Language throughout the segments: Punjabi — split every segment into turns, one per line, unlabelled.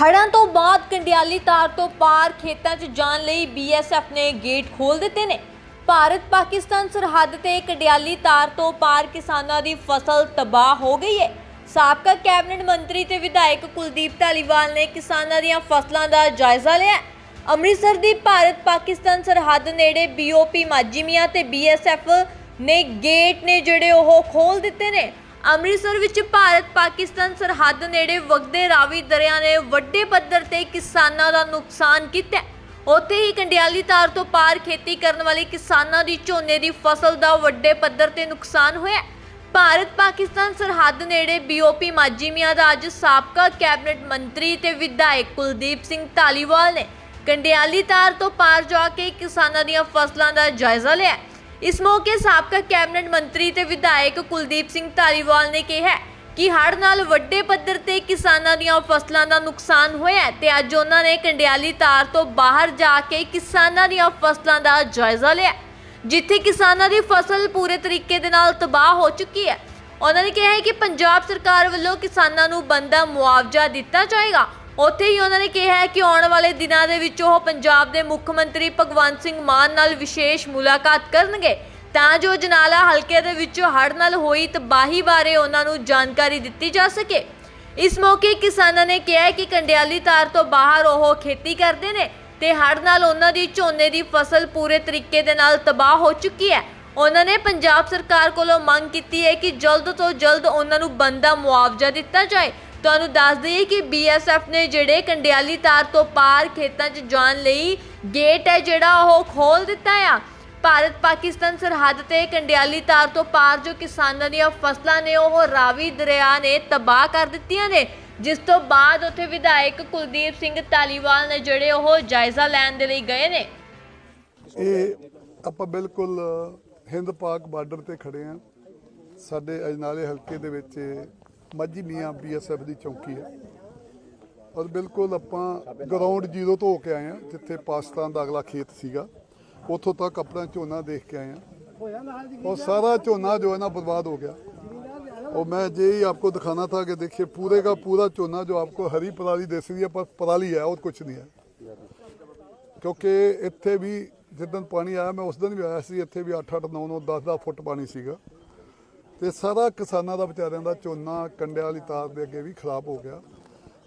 ਹੜ੍ਹਾਂ ਤੋਂ ਬਾਅਦ ਕੰਡਿਆਲੀ ਤਾਰ ਤੋਂ ਪਾਰ ਖੇਤਾਂ 'ਚ ਜਾਣ ਲਈ ਬੀਐਸਐਫ ਨੇ ਗੇਟ ਖੋਲ ਦਿੱਤੇ ਨੇ। ਭਾਰਤ ਪਾਕਿਸਤਾਨ ਸਰਹੱਦ ਤੇ ਕੰਡਿਆਲੀ ਤਾਰ ਤੋਂ ਪਾਰ ਕਿਸਾਨਾਂ ਦੀ ਫਸਲ ਤਬਾਹ ਹੋ ਗਈ ਹੈ। ਸਾਬਕਾ ਕੈਬਨਿਟ ਮੰਤਰੀ ਤੇ ਵਿਧਾਇਕ ਕੁਲਦੀਪ ਧਾਲੀਵਾਲ ਨੇ ਕਿਸਾਨਾਂ ਦੀਆਂ ਫਸਲਾਂ ਦਾ ਜਾਇਜ਼ਾ ਲਿਆ ਅੰਮ੍ਰਿਤਸਰ ਦੀ ਭਾਰਤ ਪਾਕਿਸਤਾਨ ਸਰਹੱਦ ਨੇੜੇ ਬੀਓਪੀ ਮਾਜੀਮੀਆਂ ਤੇ ਬੀਐਸਐਫ ਨੇ ਗੇਟ ਨੇ ਜਿਹੜੇ ਉਹ ਖੋਲ ਦਿੱਤੇ ਨੇ। ਅੰਮ੍ਰਿਤਸਰ ਵਿੱਚ ਭਾਰਤ ਪਾਕਿਸਤਾਨ ਸਰਹੱਦ ਨੇੜੇ ਵਗਦੇ ਰਾਵੀ ਦਰਿਆ ਨੇ ਵੱਡੇ ਪੱਧਰ ਤੇ ਕਿਸਾਨਾਂ ਦਾ ਨੁਕਸਾਨ ਕੀਤਾ ਉੱਥੇ ਹੀ ਕੰਡਿਆਲੀ ਤਾਰ ਤੋਂ ਪਾਰ ਖੇਤੀ ਕਰਨ ਵਾਲੇ ਕਿਸਾਨਾਂ ਦੀ ਝੋਨੇ ਦੀ ਫਸਲ ਦਾ ਵੱਡੇ ਪੱਧਰ ਤੇ ਨੁਕਸਾਨ ਹੋਇਆ ਭਾਰਤ ਪਾਕਿਸਤਾਨ ਸਰਹੱਦ ਨੇੜੇ ਬੀਓਪੀ ਮਾਜੀਮੀਆਂ ਦਾ ਅੱਜ ਸਾਬਕਾ ਕੈਬਨਿਟ ਮੰਤਰੀ ਤੇ ਵਿਧਾਇਕ ਕੁਲਦੀਪ ਸਿੰਘ ਧਾਲੀਵਾਲ ਨੇ ਕੰਡਿਆਲੀ ਤਾਰ ਤੋਂ ਪਾਰ ਜਾ ਕੇ ਕਿਸਾਨਾਂ ਦੀਆਂ ਫਸਲਾਂ ਦਾ ਜਾਇਜ਼ਾ ਲਿਆ ਇਸ ਮੌਕੇ ਸਾਬਕਾ ਕੈਬਨਿਟ ਮੰਤਰੀ ਤੇ ਵਿਧਾਇਕ ਕੁਲਦੀਪ ਸਿੰਘ ਧਾਲੀਵਾਲ ਨੇ ਕਿਹਾ ਕਿ ਹੜ੍ਹ ਨਾਲ ਵੱਡੇ ਪੱਧਰ ਤੇ ਕਿਸਾਨਾਂ ਦੀਆਂ ਫਸਲਾਂ ਦਾ ਨੁਕਸਾਨ ਹੋਇਆ ਹੈ ਤੇ ਅੱਜ ਉਹਨਾਂ ਨੇ ਕੰਡਿਆਲੀ ਤਾਰ ਤੋਂ ਬਾਹਰ ਜਾ ਕੇ ਕਿਸਾਨਾਂ ਦੀਆਂ ਫਸਲਾਂ ਦਾ ਜਾਇਜ਼ਾ ਲਿਆ ਜਿੱਥੇ ਕਿਸਾਨਾਂ ਦੀ ਫਸਲ ਪੂਰੇ ਤਰੀਕੇ ਦੇ ਨਾਲ ਤਬਾਹ ਹੋ ਚੁੱਕੀ ਹੈ। ਉਹਨਾਂ ਨੇ ਕਿਹਾ ਹੈ ਕਿ ਪੰਜਾਬ ਸਰਕਾਰ ਵੱਲੋਂ ਕਿਸਾਨਾਂ ਨੂੰ ਬੰਦਾ ਮੁਆਵਜ਼ਾ ਦਿੱਤਾ ਜਾਏਗਾ ਉੱਥੇ ਹੀ ਉਹਨਾਂ ਨੇ ਕਿਹਾ ਹੈ ਕਿ ਆਉਣ ਵਾਲੇ ਦਿਨਾਂ ਦੇ ਵਿੱਚ ਉਹ ਪੰਜਾਬ ਦੇ ਮੁੱਖ ਮੰਤਰੀ ਭਗਵੰਤ ਸਿੰਘ ਮਾਨ ਨਾਲ ਵਿਸ਼ੇਸ਼ ਮੁਲਾਕਾਤ ਕਰਨਗੇ। ਤਾਂ ਜੋ ਜਨਾਲਾ ਹਲਕੇ ਦੇ ਵਿੱਚ ਹੜ੍ਹ ਨਾਲ ਹੋਈ ਤਬਾਹੀ ਬਾਰੇ ਉਹਨਾਂ ਨੂੰ ਜਾਣਕਾਰੀ ਦਿੱਤੀ ਜਾ ਸਕੇ। ਇਸ ਮੌਕੇ ਕਿਸਾਨਾਂ ਨੇ ਕਿਹਾ ਕਿ ਕੰਡਿਆਲੀ ਤਾਰ ਤੋਂ ਬਾਹਰ ਉਹ ਖੇਤੀ ਕਰਦੇ ਨੇ ਤੇ ਹੜ੍ਹ ਨਾਲ ਉਹਨਾਂ ਦੀ ਝੋਨੇ ਦੀ ਫਸਲ ਪੂਰੇ ਤਰੀਕੇ ਦੇ ਨਾਲ ਤਬਾਹ ਹੋ ਚੁੱਕੀ ਹੈ। ਉਹਨਾਂ ਨੇ ਪੰਜਾਬ ਸਰਕਾਰ ਕੋਲੋਂ ਮੰਗ ਕੀਤੀ ਹੈ ਕਿ ਜਲਦ ਤੋਂ ਜਲਦ ਉਹਨਾਂ ਨੂੰ ਬੰਦਾ ਮੁਆਵਜ਼ਾ ਦਿੱਤਾ ਜਾਏ ਤੁਹਾਨੂੰ ਦੱਸ ਦਈਏ ਕਿ ਬੀਐਸਐਫ ਨੇ ਜਿਹੜੇ ਕੰਡਿਆਲੀ ਤਾਰ ਤੋਂ ਪਾਰ ਖੇਤਾਂ 'ਚ ਜਾਣ ਲਈ ਗੇਟ ਹੈ ਜਿਹੜਾ ਉਹ ਖੋਲ ਦਿੱਤਾ ਆ। ਭਾਰਤ ਪਾਕਿਸਤਾਨ ਸਰਹੱਦ ਤੇ ਕੰਡਿਆਲੀ ਤਾਰ ਤੋਂ ਪਾਰ ਜੋ ਕਿਸਾਨਾਂ ਦੀਆਂ ਫਸਲਾਂ ਨੇ, ਉਹ ਰਾਵੀ ਦਰਿਆ ਨੇ ਤਬਾਹ ਕਰ ਦਿੱਤੀਆਂ ਨੇ। ਜਿਸ ਤੋਂ ਬਾਅਦ ਉੱਥੇ ਵਿਧਾਇਕ ਕੁਲਦੀਪ ਸਿੰਘ ਧਾਲੀਵਾਲ ਨੇ ਜਿਹੜੇ ਉਹ ਜਾਇਜ਼ਾ ਲੈਣ ਦੇ ਲਈ ਗਏ ਨੇ।
ਇਹ ਆਪਾਂ ਬਿਲਕੁਲ ਹਿੰਦ ਪਾਕ ਬਾਰਡਰ ਤੇ ਖੜੇ ਆ। ਸਾਡੇ ਅਜਨਾਲੇ ਹਲਕੇ ਦੇ ਵਿੱਚ ਮਾਝੀ ਮੀਆਂ ਬੀਐਸਐਫ ਦੀ ਚੌਕੀ ਹੈ ਔਰ ਬਿਲਕੁਲ ਆਪਾਂ ਗਰਾਊਂਡ ਜ਼ੀਰੋ ਤੋਂ ਹੋ ਕੇ ਆਏ ਆ ਜਿੱਥੇ ਪਾਕਿਸਤਾਨ ਦਾ ਅਗਲਾ ਖੇਤ ਸੀਗਾ ਉੱਥੋਂ ਤੱਕ ਆਪਣਾ ਝੋਨਾ ਦੇਖ ਕੇ ਆਏ ਆ और सारा चोना जो है ना बर्बाद हो गया और मैं यही आपको दिखाना था कि देखिए पूरे का पूरा चोना जो आपको हरी पराली देसी है पर पराली है और कुछ नहीं है ਕਿਉਂਕਿ ਇੱਥੇ ਵੀ ਜਿੱਦਣ ਪਾਣੀ ਆਇਆ ਮੈਂ ਉਸ ਦਿਨ ਵੀ ਆਇਆ ਸੀ ਇੱਥੇ ਵੀ 8 8 9 9 10 10 ਫੁੱਟ ਪਾਣੀ ਸੀਗਾ ਤੇ ਸਾਰਾ ਕਿਸਾਨਾਂ ਦਾ ਵਿਚਾਰਿਆਂ ਦਾ ਝੋਨਾ ਕੰਡਿਆਂ ਵਾਲੀ ਤਾਰ ਦੇ ਅੱਗੇ ਵੀ ਖਰਾਬ ਹੋ ਗਿਆ।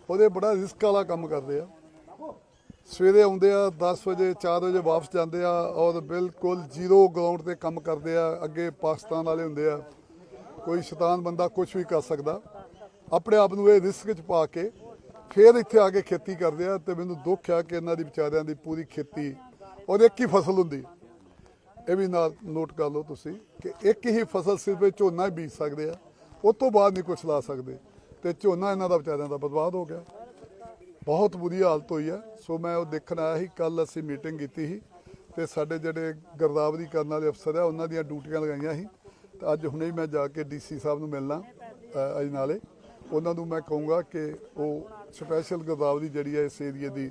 ਉਹਦੇ ਬੜਾ ਰਿਸਕ ਵਾਲਾ ਕੰਮ ਕਰਦੇ ਆ। ਸਵੇਰੇ ਆਉਂਦੇ ਆ 10 ਵਜੇ 4 ਵਜੇ ਵਾਪਸ ਜਾਂਦੇ ਆ ਔਰ ਬਿਲਕੁਲ ਜ਼ੀਰੋ ਗਰਾਊਂਡ ਤੇ ਕੰਮ ਕਰਦੇ ਆ। ਅੱਗੇ ਪਾਕਿਸਤਾਨ ਵਾਲੇ ਹੁੰਦੇ ਆ। ਕੋਈ ਸ਼ੈਤਾਨ ਬੰਦਾ ਕੁਝ ਵੀ ਕਰ ਸਕਦਾ। ਆਪਣੇ ਆਪ ਨੂੰ ਇਹ ਰਿਸਕ 'ਚ ਪਾ ਕੇ ਫਿਰ ਇੱਥੇ ਆ ਕੇ ਖੇਤੀ ਕਰਦੇ ਆ ਤੇ ਮੈਨੂੰ ਦੁੱਖ ਆ ਕਿ ਇਹਨਾਂ ਦੀ ਵਿਚਾਰਿਆਂ ਦੀ ਪੂਰੀ ਖੇਤੀ ਔਰ ਇੱਕ ਹੀ ਫਸਲ ਹੁੰਦੀ। ਇਹ ਵੀ ਨਾਲ ਨੋਟ ਕਰ ਲਓ ਤੁਸੀਂ ਕਿ ਇੱਕ ਹੀ ਫਸਲ ਸਿਰਫ ਝੋਨਾ ਹੀ ਬੀਜ ਸਕਦੇ ਆ ਉਸ ਤੋਂ ਬਾਅਦ ਨਹੀਂ ਕੁਝ ਲਾ ਸਕਦੇ ਤੇ ਝੋਨਾ ਇਹਨਾਂ ਦਾ ਵਿਚਾਰਿਆਂ ਦਾ ਬਰਬਾਦ ਹੋ ਗਿਆ। ਬਹੁਤ ਬੁਰੀ ਹਾਲਤ ਹੋਈ ਹੈ ਸੋ ਮੈਂ ਉਹ ਦੇਖਣ ਆਇਆ ਸੀ ਕੱਲ ਅਸੀਂ ਮੀਟਿੰਗ ਕੀਤੀ ਸੀ ਤੇ ਸਾਡੇ ਜਿਹੜੇ ਗਰਦਾਵਰੀ ਕਰਨ ਵਾਲੇ ਅਫਸਰ ਆ ਉਹਨਾਂ ਦੀਆਂ ਡਿਊਟੀਆਂ ਲਗਾਈਆਂ ਸੀ। ਤੇ ਅੱਜ ਹੁਣੇ ਹੀ ਮੈਂ ਜਾ ਕੇ ਡੀਸੀ ਸਾਹਿਬ ਨੂੰ ਮਿਲਣਾ ਅ, ਨਾਲੇ ਉਹਨਾਂ ਨੂੰ ਮੈਂ ਕਹੂੰਗਾ ਕਿ ਉਹ ਸਪੈਸ਼ਲ ਗਰਦਾਵਰੀ ਜਿਹੜੀ ਹੈ ਇਸ ਏਰੀਏ ਦੀ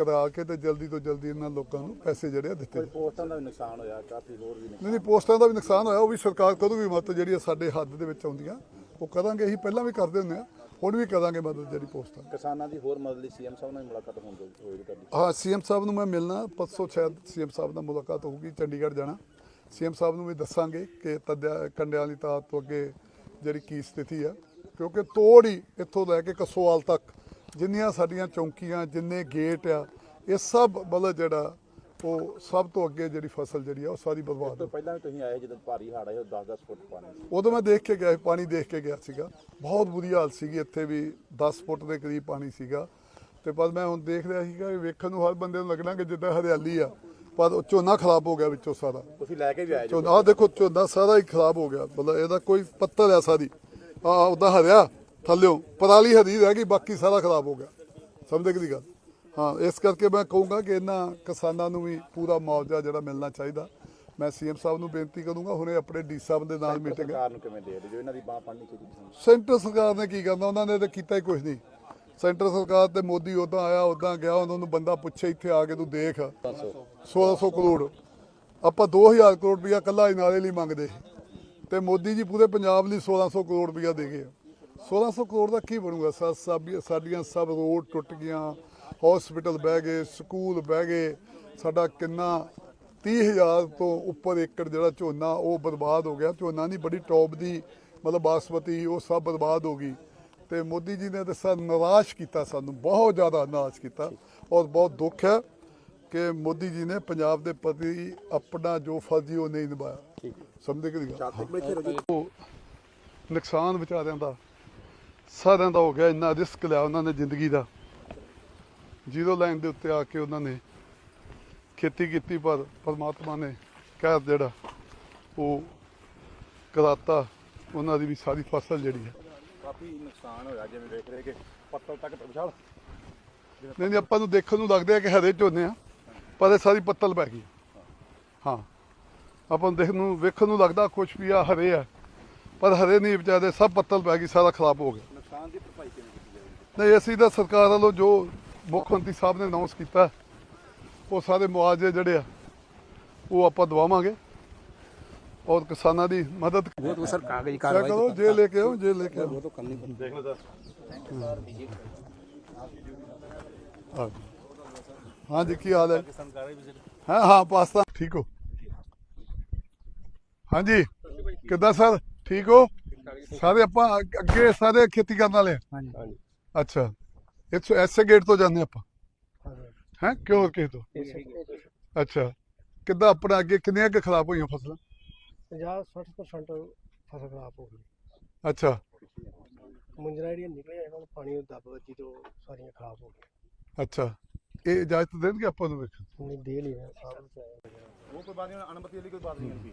ਕਰਾ ਕੇ ਤੇ ਜਲਦੀ ਤੋਂ ਜਲਦੀ ਇਹਨਾਂ ਲੋਕਾਂ ਨੂੰ ਪੈਸੇ ਜਿਹੜੇ ਆ ਦਿੱਤੇ ਜਾਣ।
ਪੋਸਟਾਂ ਦਾ ਵੀ ਨੁਕਸਾਨ ਹੋਇਆ ਕਾਫੀ ਹੋਰ ਵੀ
ਨਹੀਂ ਨਹੀਂ ਪੋਸਟਾਂ ਦਾ ਵੀ ਨੁਕਸਾਨ ਹੋਇਆ ਉਹ ਵੀ ਸਰਕਾਰ ਕਰੂਗੀ ਮਦਦ ਜਿਹੜੀ ਆ ਸਾਡੇ ਹੱਦ ਦੇ ਵਿੱਚ ਆਉਂਦੀਆਂ ਉਹ ਕਰਾਂਗੇ ਅਸੀਂ ਪਹਿਲਾਂ ਵੀ ਕਰਦੇ ਹੁੰਦੇ ਆ ਹੁਣ ਵੀ ਕਰਾਂਗੇ ਮਦਦ ਜਿਹੜੀ ਪੋਸਟਾਂ
ਕਿਸਾਨਾਂ ਦੀ ਹੋਰ ਮਦਦ ਲਈ ਸੀਐਮ ਸਾਹਿਬ ਨਾਲ ਵੀ ਮੁਲਾਕਾਤ ਹੋਣ ਦੀ ਹੋਏਗੀ ਤੁਹਾਡੀ।
ਹਾਂ ਸੀਐਮ ਸਾਹਿਬ ਨੂੰ ਮੈਂ ਮਿਲਣਾ ਪਰਸੋਂ ਸ਼ਾਇਦ ਸੀਐਮ ਸਾਹਿਬ ਨਾਲ ਮੁਲਾਕਾਤ ਹੋਊਗੀ ਚੰਡੀਗੜ੍ਹ ਜਾਣਾ। ਸੀਐਮ ਸਾਹਿਬ ਨੂੰ ਵੀ ਦੱਸਾਂਗੇ ਕਿ ਤਦਿਆ ਕੰਡਿਆਂ ਵਾਲੀ ਤਾਰ ਤੋਂ ਅੱਗੇ ਜਿਹੜੀ ਕੀ ਸਥਿਤੀ ਆ ਕਿਉਂਕਿ ਤੋੜ ਹੀ ਇੱਥੋਂ ਲੈ ਕੇ ਕਸੋਵਾਲ ਤੱਕ ਜਿੰਨੀਆਂ ਸਾਡੀਆਂ ਚੌਂਕੀਆਂ ਜਿੰਨੇ ਗੇਟ ਆ ਇਹ ਸਭ ਮਤਲਬ ਜਿਹੜਾ ਉਹ ਸਭ ਤੋਂ ਅੱਗੇ ਜਿਹੜੀ ਫਸਲ ਜਿਹੜੀ ਆ ਉਹ ਸਾਰੀ ਬਰਬਾਦ
ਤੋਂ ਪਹਿਲਾਂ ਵੀ ਤੁਸੀਂ ਆਏ ਜਦੋਂ ਭਾਰੀ ਹੜ੍ਹ ਆਏ 10-10 ਫੁੱਟ ਪਾਣੀ ਸੀ।
ਉਦੋਂ ਮੈਂ ਦੇਖ ਕੇ ਗਿਆ ਪਾਣੀ ਦੇਖ ਕੇ ਗਿਆ ਸੀਗਾ। ਬਹੁਤ ਬੁਰੀ ਹਾਲਤ ਸੀਗੀ ਇੱਥੇ ਵੀ 10 ਫੁੱਟ ਦੇ ਕਰੀਬ ਪਾਣੀ ਸੀਗਾ। ਤੇ ਪਰ ਮੈਂ ਹੁਣ ਦੇਖ ਰਿਹਾ ਸੀਗਾ ਵੇਖਣ ਨੂੰ ਹਰ ਬੰਦੇ ਨੂੰ ਲੱਗਣਾ ਕਿ ਜਿੱਦਾਂ ਹਰਿਆਲੀ ਆ ਪਰ ਉਹ ਝੋਨਾ ਖਰਾਬ ਹੋ ਗਿਆ ਵਿੱਚੋਂ ਸਾਰਾ।
ਤੁਸੀਂ ਲੈ ਕੇ ਵੀ ਆਏ
ਝੋਨਾ ਦੇਖੋ ਝੋਨਾ ਸਾਰਾ ਹੀ ਖਰਾਬ ਹੋ ਗਿਆ। ਮਤਲਬ ਇਹਦਾ ਕੋਈ ਪੱਤਰ ਆ ਸਾਰੀ। ਆ ਉਹਦਾ ਹਰਿਆ। ਥੱਲਿਓ। ਪਰਾਲੀ ਹਰੀ ਰਹਿ ਗਈ ਬਾਕੀ ਸਾਰਾ ਖਰਾਬ ਹੋ ਗਿਆ। ਸਮਝਦੇ ਕਿ ਦੀ ਗੱਲ? ਹਾਂ ਇਸ ਕਰਕੇ ਮੈਂ ਕਹੂੰਗਾ ਕਿ ਇਹਨਾਂ ਕਿਸਾਨਾਂ ਨੂੰ ਵੀ ਪੂਰਾ ਮੁਆਵਜ਼ਾ ਜਿਹੜਾ ਮਿਲਣਾ ਚਾਹੀਦਾ। ਮੈਂ ਸੀਐਮ ਸਾਹਿਬ ਨੂੰ ਬੇਨਤੀ ਕਰੂੰਗਾ ਹੁਣੇ ਆਪਣੇ ਡੀ ਸਾਹਿਬ ਦੇ ਨਾਲ ਮੀਟਿੰਗ
ਸਰਕਾਰ ਨੂੰ ਕਿਵੇਂ ਦੇ ਜੋ ਇਹਨਾਂ ਦੀ ਬਾਹ ਫੜਨੀ ਚਾਹੀਦੀ
ਸੈਂਟਰ ਸਰਕਾਰ ਨੇ ਕੀ ਕਰਨਾ? ਉਹਨਾਂ ਨੇ ਤਾਂ ਕੀਤਾ ਹੀ ਕੁਝ ਨਹੀਂ। ਸੈਂਟਰ ਸਰਕਾਰ ਤੇ ਮੋਦੀ ਉਦਾਂ ਆਇਆ ਉਦਾਂ ਗਿਆ ਉਹਨਾਂ ਨੂੰ ਬੰਦਾ ਪੁੱਛੇ ਇੱਥੇ ਆ ਕੇ ਤੂੰ ਦੇਖ। 1600 ਕਰੋੜ। ਆਪਾਂ 2000 ਕਰੋੜ ਰੁਪਇਆ ਕੱਲਾ ਨਾਲੇ ਲਈ ਮੰਗਦੇ। ਤੇ ਮੋਦੀ ਜੀ ਪੂਰੇ ਪੰਜਾਬ ਲਈ 1600 ਕਰੋੜ ਰੁਪਇਆ ਦੇ ਗਏ 1600 ਕਰੋੜ ਦਾ ਕੀ ਬਣੂਗਾ? ਸਾ- ਸਾਬੀ- ਸਾਡੀਆਂ ਸਭ ਰੋਡ ਟੁੱਟ ਗਈਆਂ ਹਸਪੀਟਲ ਬਹਿ ਗਏ ਸਕੂਲ ਬਹਿ ਗਏ। ਸਾਡਾ ਕਿੰਨਾ 30000 ਤੋਂ ਉੱਪਰ ਏਕੜ ਜਿਹੜਾ ਝੋਨਾ ਉਹ ਬਰਬਾਦ ਹੋ ਗਿਆ। ਝੋਨਾ ਨਹੀਂ ਬੜੀ ਟੌਪ ਦੀ ਮਤਲਬ ਬਾਸਮਤੀ ਉਹ ਸਭ ਬਰਬਾਦ ਹੋ ਗਈ। ਤੇ ਮੋਦੀ ਜੀ ਨੇ ਤਾਂ ਸਾ ਨਿਰਾਸ਼ ਕੀਤਾ ਸਾਨੂੰ ਬਹੁਤ ਜ਼ਿਆਦਾ ਨਿਰਾਸ਼ ਕੀਤਾ ਔਰ ਬਹੁਤ ਦੁੱਖ ਹੈ ਕਿ ਮੋਦੀ ਜੀ ਨੇ ਪੰਜਾਬ ਦੇ ਪ੍ਰਤੀ ਆਪਣਾ ਜੋ ਫਰਜ਼ ਸੀ ਉਹ ਨਹੀਂ ਨਿਭਾਇਆ। ਸਮਝਦੇ ਕਿ ਗੱਲ ਉਹ ਨੁਕਸਾਨ ਵਿਚਾਰਿਆਂ ਦਾ ਸਾਰਿਆਂ ਦਾ ਹੋ ਗਿਆ ਇੰਨਾ ਰਿਸਕ ਲਿਆ ਉਹਨਾਂ ਨੇ ਜ਼ਿੰਦਗੀ ਦਾ। ਜ਼ੀਰੋ ਲਾਈਨ ਦੇ ਉੱਤੇ ਆ ਕੇ ਉਹਨਾਂ ਨੇ ਖੇਤੀ ਕੀਤੀ ਪਰ ਪਰਮਾਤਮਾ ਨੇ ਕਹਿਰ ਜਿਹੜਾ ਉਹ ਕਰਾਤਾ। ਉਹਨਾਂ ਦੀ ਵੀ ਸਾਰੀ ਫਸਲ ਜਿਹੜੀ ਹੈ।
ਕਾਫੀ ਨੁਕਸਾਨ ਹੋਇਆ ਜਿਵੇਂ ਦੇਖ ਰਹੇ ਕਿ ਪੱਤਲ ਤੱਕ ਵਿਸ਼ਾਲ।
ਨਹੀਂ ਨਹੀਂ ਆਪਾਂ ਨੂੰ ਦੇਖਣ ਨੂੰ ਲੱਗਦੇ ਆ ਕਿ ਹਰੇ ਝੋਨੇ ਆ ਪਰ ਇਹ ਸਾਰੀ ਪੱਤਲ ਪੈ ਗਈ। ਹਾਂ। ਆਪਾਂ ਨੂੰ ਦੇਖਣ ਨੂੰ ਵੇਖਣ ਨੂੰ ਲੱਗਦਾ ਕੁਛ ਵੀ ਆ ਹਰੇ ਆ। ਪਰ ਹਰੇ ਨਹੀਂ ਵਿਚਾਰੇ ਸਭ ਪੱਤਲ ਪੈ ਗਈ ਸਾਰਾ ਖਰਾਬ ਹੋ ਗਿਆ। ਨਹੀਂ ਅਸੀਂ ਤਾਂ ਸਰਕਾਰ ਵੱਲੋਂ ਜੋ ਮੁੱਖ ਮੰਤਰੀ ਸਾਹਿਬ ਨੇ ਅਨਾਉਂਸ ਕੀਤਾ ਉਹ ਸਾਰੇ ਮੁਆਵਜ਼ੇ ਜਿਹੜੇ ਆ ਉਹ ਆਪਾਂ ਦਵਾਵਾਂਗੇ ਔਰ ਕਿਸਾਨਾਂ ਦੀ ਮਦਦ
ਉਹ ਸਰ
ਕਾਗਜ਼
ਕਾਰਵਾਈ
ਕਰੋ ਜੇ ਲੈ ਕੇ ਆਓ ਜੇ ਲੈ ਕੇ ਆਓ। ਹਾਂ ਜੀ। ਕੀ ਹਾਲ ਹੈ? ਹਾਂ ਹਾਂ ਪਾਸਤਾ ਠੀਕ ਹੋ। ਹਾਂਜੀ। ਕਿੱਦਾਂ ਸਰ? ਠੀਕ ਹੋ? ਸਾਰੇ ਆਪਾਂ ਅੱਗ- ਸਾਰੇ ਖੇਤੀ ਕਰਨ ਵਾਲੇ ਹਾਂ
हाँ जी
ਅੱਛਾ। ਇੱਥੋਂ ਐਸੇ ਗੇਟ ਤੋਂ ਜਾਂਦੇ ਆਪਾਂ? ਹੈ? ਕਿਉਂ ਕਿਸੇ ਤੋਂ? ਅੱਛਾ। ਕਿੱਦਾਂ ਆਪਣਾ ਅੱਗੇ ਕਿੰਨੀਆਂ ਕੁ ਖਰਾਬ ਹੋਈਆਂ ਫਸਲਾਂ?
50-60% ਫਸਲ ਖਰਾਬ ਹੋ ਗਈ।
ਅੱਛਾ।
ਮੁੰਜਰਾ ਜਿਹੜੀਆਂ ਨਿਕਲੀਆਂ ਇਹਨਾਂ ਨੂੰ ਪਾਣੀ ਨੂੰ ਦੱਬ ਵੱਜੀ ਤੋਂ ਸਾਰੀਆਂ ਖਰਾਬ ਹੋ ਗਈਆਂ।
ਅੱਛਾ। ਇਹ ਇਜਾਜ਼ਤ ਦੇਣਗੇ ਆਪਾਂ ਨੂੰ ਵੇਖਣ?
ਨਹੀਂ ਦੇ ਨਹੀਂ ਰਹੇ ਸਾਹਿਬ
ਉਹ ਕੋਈ ਬਾਤ ਨਹੀਂ ਅਨੁਮਤੀ ਵਾਲੀ ਕੋਈ ਬਾਤ ਨਹੀਂ ਹੁੰਦੀ।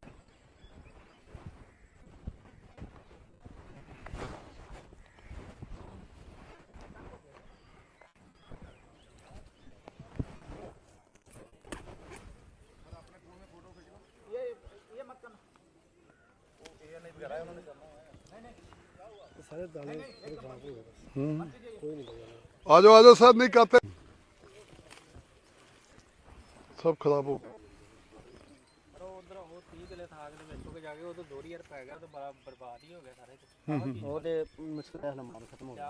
ਸਾਰੇ ਦਾਣੇ ਸਾਰੇ ਖਰਾਬ ਹੋ ਗਏ ਬਸ ਕੋਈ ਨਹੀਂ
ਆ ਜਾਓ ਆ ਜਾਓ ਸਰ ਨਹੀਂ ਕਰਤੇ ਸਭ ਖਰਾਬ ਹੋ ਗਿਆ
ਉਧਰ ਉਹ 30 ਕਿਲੇ ਦੇ ਵਿੱਚ ਹੋ ਕੇ ਜਾ ਕੇ ਉਹ ਤੋਂ 2000 ਪੈ ਗਿਆ ਤੇ ਬੜਾ ਬਰਬਾਦ ਹੀ ਹੋ ਗਿਆ ਸਾਰੇ
ਉਹ ਤੇ ਮੁਸ਼ਕਿਲ ਨਾਲ ਮਾਰ ਖਤਮ ਹੋ ਗਿਆ